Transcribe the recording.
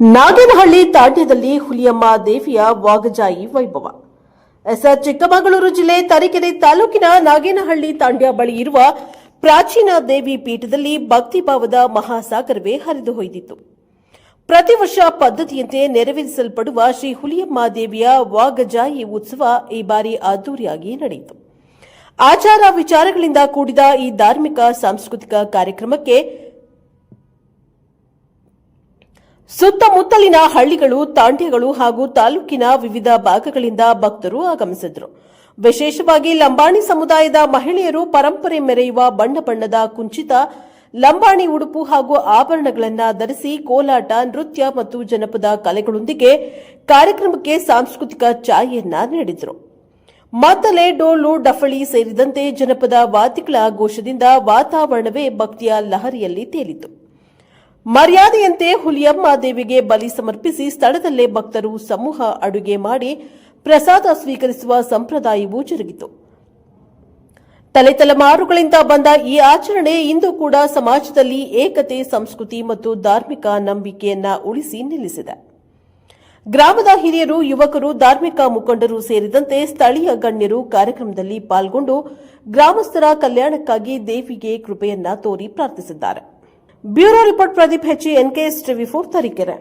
ನಾಗೇನಹಳ್ಳಿ ತಾಂಡ್ಯದಲ್ಲಿ ಹುಲಿಯಮ್ಮ ದೇವಿಯ ವಾಗಜಾಯಿ ವೈಭವ. ಎಸ್ ಚಿಕ್ಕಮಗಳೂರು ಜಿಲ್ಲೆ ತರೀಕೆರೆ ತಾಲೂಕಿನ ನಾಗೇನಹಳ್ಳಿ ತಾಂಡ್ಯ ಬಳಿ ಇರುವ ಪ್ರಾಚೀನ ದೇವಿ ಪೀಠದಲ್ಲಿ ಭಕ್ತಿಭಾವದ ಮಹಾಸಾಗರವೇ ಹರಿದು ಪ್ರತಿ ವರ್ಷ ಪದ್ಧತಿಯಂತೆ ನೆರವೇರಿಸಲ್ಪಡುವ ಶ್ರೀ ಹುಲಿಯಮ್ಮ ದೇವಿಯ ವಾಗಜಾಯಿ ಉತ್ಸವ ಈ ಬಾರಿ ಅದ್ದೂರಿಯಾಗಿ ನಡೆಯಿತು. ಆಚಾರ ವಿಚಾರಗಳಿಂದ ಕೂಡಿದ ಈ ಧಾರ್ಮಿಕ, ಸಾಂಸ್ಕೃತಿಕ ಕಾರ್ಯಕ್ರಮಕ್ಕೆ ಸುತ್ತಮುತ್ತಲಿನ ಹಳ್ಳಿಗಳು, ತಾಂಡ್ಯಗಳು ಹಾಗೂ ತಾಲೂಕಿನ ವಿವಿಧ ಭಾಗಗಳಿಂದ ಭಕ್ತರು ಆಗಮಿಸಿದ್ರು. ವಿಶೇಷವಾಗಿ ಲಂಬಾಣಿ ಸಮುದಾಯದ ಮಹಿಳೆಯರು ಪರಂಪರೆ ಮೆರೆಯುವ ಬಣ್ಣ ಬಣ್ಣದ ಕುಂಚಿತ, ಲಂಬಾಣಿ ಉಡುಪು ಹಾಗೂ ಆಭರಣಗಳನ್ನು ಧರಿಸಿ ಕೋಲಾಟ, ನೃತ್ಯ ಮತ್ತು ಜನಪದ ಕಲೆಗಳೊಂದಿಗೆ ಕಾರ್ಯಕ್ರಮಕ್ಕೆ ಸಾಂಸ್ಕೃತಿಕ ಛಾಯೆಯನ್ನ ನೀಡಿದರು. ಮತ್ತಲೆ ಡೋಲು, ಡಫಳಿ ಸೇರಿದಂತೆ ಜನಪದ ವಾದ್ಯಗಳ ಘೋಷದಿಂದ ವಾತಾವರಣವೇ ಭಕ್ತಿಯ ಲಹರಿಯಲ್ಲಿ ತೇಲಿತು. ಮರ್ಯಾದೆಯಂತೆ ಹುಲಿಯಮ್ಮ ದೇವಿಗೆ ಬಲಿ ಸಮರ್ಪಿಸಿ ಸ್ಥಳದಲ್ಲೇ ಭಕ್ತರು ಸಮೂಹ ಅಡುಗೆ ಮಾಡಿ ಪ್ರಸಾದ ಸ್ವೀಕರಿಸುವ ಸಂಪ್ರದಾಯವೂ ಜರುಗಿತು. ತಲೆ ತಲೆಮಾರುಗಳಿಂದ ಬಂದ ಈ ಆಚರಣೆ ಇಂದು ಕೂಡ ಸಮಾಜದಲ್ಲಿ ಏಕತೆ, ಸಂಸ್ಕೃತಿ ಮತ್ತು ಧಾರ್ಮಿಕ ನಂಬಿಕೆಯನ್ನ ಉಳಿಸಿ ನಿಲ್ಲಿಸಿದೆ. ಗ್ರಾಮದ ಹಿರಿಯರು, ಯುವಕರು, ಧಾರ್ಮಿಕ ಮುಖಂಡರು ಸೇರಿದಂತೆ ಸ್ಥಳೀಯ ಗಣ್ಯರು ಕಾರ್ಯಕ್ರಮದಲ್ಲಿ ಪಾಲ್ಗೊಂಡು ಗ್ರಾಮಸ್ಥರ ಕಲ್ಯಾಣಕ್ಕಾಗಿ ದೇವಿಗೆ ಕೃಪೆಯನ್ನ ತೋರಿ ಪ್ರಾರ್ಥಿಸಿದ್ದಾರೆ. ಬ್ಯೂರೋ ರಿಪೋರ್ಟ್ ಪ್ರದೀಪ್ ಹೆಚ್ಚಿ ಎನ್ಕೆಎಸ್ ಟಿವಿ ಫೋರ್ ತರೀಕೆರೆ